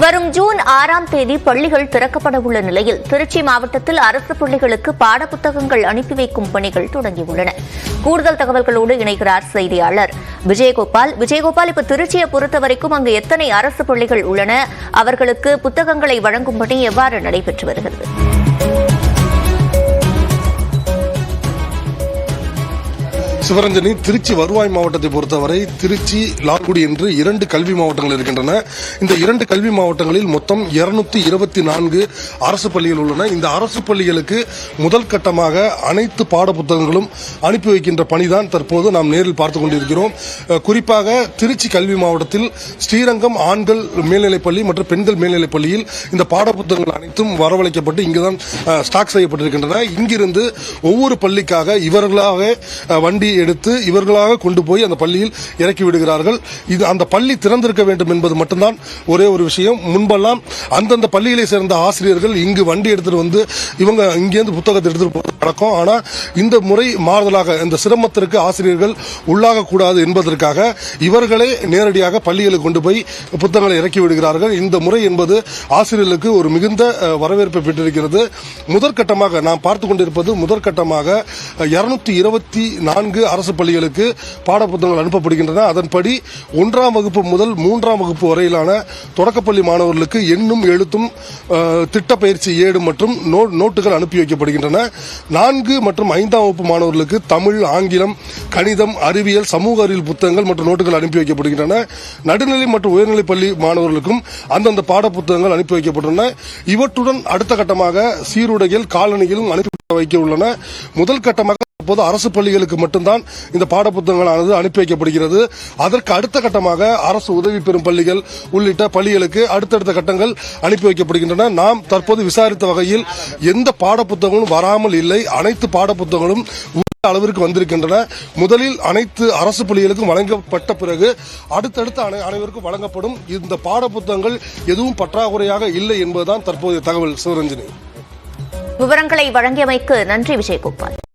வரும் ஜூன் ஆறாம் தேதி பள்ளிகள் திறக்கப்பட உள்ள நிலையில் திருச்சி மாவட்டத்தில் அரசு பள்ளிகளுக்கு பாடப்புத்தகங்கள் அனுப்பி வைக்கும் பணிகள் தொடங்கியுள்ளன. கூடுதல் தகவல்களோடு இணைகிறார் செய்தியாளர். விஜயகோபால் விஜயகோபால் இப்ப திருச்சியை பொறுத்தவரைக்கும் அங்கு எத்தனை அரசு பள்ளிகள் உள்ளன? அவர்களுக்கு புத்தகங்களை வழங்கும் பணி எவ்வாறு நடைபெற்று வருகிறது? சிவரஞ்சனி திருச்சி வருவாய் மாவட்டத்தை பொறுத்தவரை திருச்சி லால்குடி என்று இரண்டு கல்வி மாவட்டங்கள் இருக்கின்றன. இந்த இரண்டு கல்வி மாவட்டங்களில் மொத்தம் இருநூத்தி இருபத்தி நான்கு அரசு பள்ளிகள் உள்ளன. இந்த அரசு பள்ளிகளுக்கு முதல் கட்டமாக அனைத்து பாடப்புத்தகங்களும் அனுப்பி வைக்கின்ற பணிதான் தற்போது நாம் நேரில் பார்த்துக் கொண்டிருக்கிறோம். குறிப்பாக திருச்சி கல்வி மாவட்டத்தில் ஸ்ரீரங்கம் ஆண்கள் மேல்நிலைப் பள்ளி மற்றும் பெண்கள் மேல்நிலைப் பள்ளியில் இந்த பாடப்புத்தகங்கள் அனைத்தும் வரவழைக்கப்பட்டு இங்குதான் ஸ்டாக் செய்யப்பட்டிருக்கின்றன. இங்கிருந்து ஒவ்வொரு பள்ளிக்காக இவர்களாக வண்டி எடுத்து இவர்களாக கொண்டு போய் அந்த பள்ளியில் இறக்கி விடுகிறார்கள். இது அந்த பள்ளி திறந்திருக்க வேண்டும் என்பது மட்டும்தான் ஒரே ஒரு விஷயம். முன்பெல்லாம் அந்தந்த பள்ளிகளை சேர்ந்த ஆசிரியர்கள் இங்கு வண்டி எடுத்துட்டு வந்து இவங்க இங்கேருந்து புத்தகத்தை எடுத்துட்டு போறது நடக்கும் ஆனால் இந்த முறை மாறுதலாக இந்த சிரமத்திற்கு ஆசிரியர்கள் உள்ளாகக்கூடாது என்பதற்காக இவர்களே நேரடியாக பள்ளிகளுக்கு கொண்டு போய் புத்தகங்களை இறக்கி விடுகிறார்கள். இந்த முறை என்பது ஆசிரியர்களுக்கு ஒரு மிகுந்த வரவேற்பை பெற்றிருக்கிறது. முதற்கட்டமாக நாம் பார்த்து கொண்டிருப்பது முதற்கட்டமாக இருநூத்தி இருபத்தி நான்கு அரசு பள்ளிகளுக்கு பாடப்புத்தகங்கள் அனுப்பப்படுகின்றன. அதன்படி ஒன்றாம் வகுப்பு முதல் மூன்றாம் வகுப்பு வரையிலான தொடக்கப்பள்ளி மாணவர்களுக்கு எண்ணும் எழுத்தும் திட்ட பயிற்சி ஏடு மற்றும் நோட்டுகள் அனுப்பி வைக்கப்படுகின்றன. நான்கு மற்றும் ஐந்தாம் வகுப்பு மாணவர்களுக்கு தமிழ் ஆங்கிலம் கணிதம் அறிவியல் சமூக அறிவியல் புத்தகங்கள் மற்றும் நோட்டுகள் அனுப்பி வைக்கப்படுகின்றன. நடுநிலை மற்றும் உயர்நிலைப் பள்ளி மாணவர்களுக்கும் அந்தந்த பாடப்புத்தகங்கள் அனுப்பி வைக்கப்பட்டுள்ளன. இவற்றுடன் அடுத்த கட்டமாக சீருடைகள் காலணிகளும் அனுப்பி வைக்க உள்ளன. முதல் கட்டமாக தற்போது அரசு பள்ளிகளுக்கு மட்டும்தான் இந்த பாடப்புத்தகங்களானது அனுப்பி வைக்கப்படுகிறது. அதற்கு அடுத்த கட்டமாக அரசு உதவி பெறும் பள்ளிகள் உள்ளிட்ட பள்ளிகளுக்கு அடுத்தடுத்த கட்டங்கள் அனுப்பி வைக்கப்படுகின்றன. நாம் தற்போது விசாரித்த வகையில் எந்த பாடப்புத்தகங்களும் வராமல் இல்லை. அனைத்து பாடப்புத்தகங்களும் அளவிற்கு வந்திருக்கின்றன. முதலில் அனைத்து அரசு பள்ளிகளுக்கும் வழங்கப்பட்ட பிறகு அடுத்தடுத்து அனை- அனைவருக்கும் வழங்கப்படும் இந்த பாடப்புத்தகங்கள் எதுவும் பற்றாக்குறையாக இல்லை என்பதுதான் தற்போதைய தகவல். சிவரஞ்சனி. விவரங்களை வழங்கியமைக்கு நன்றி விஜயகோபால்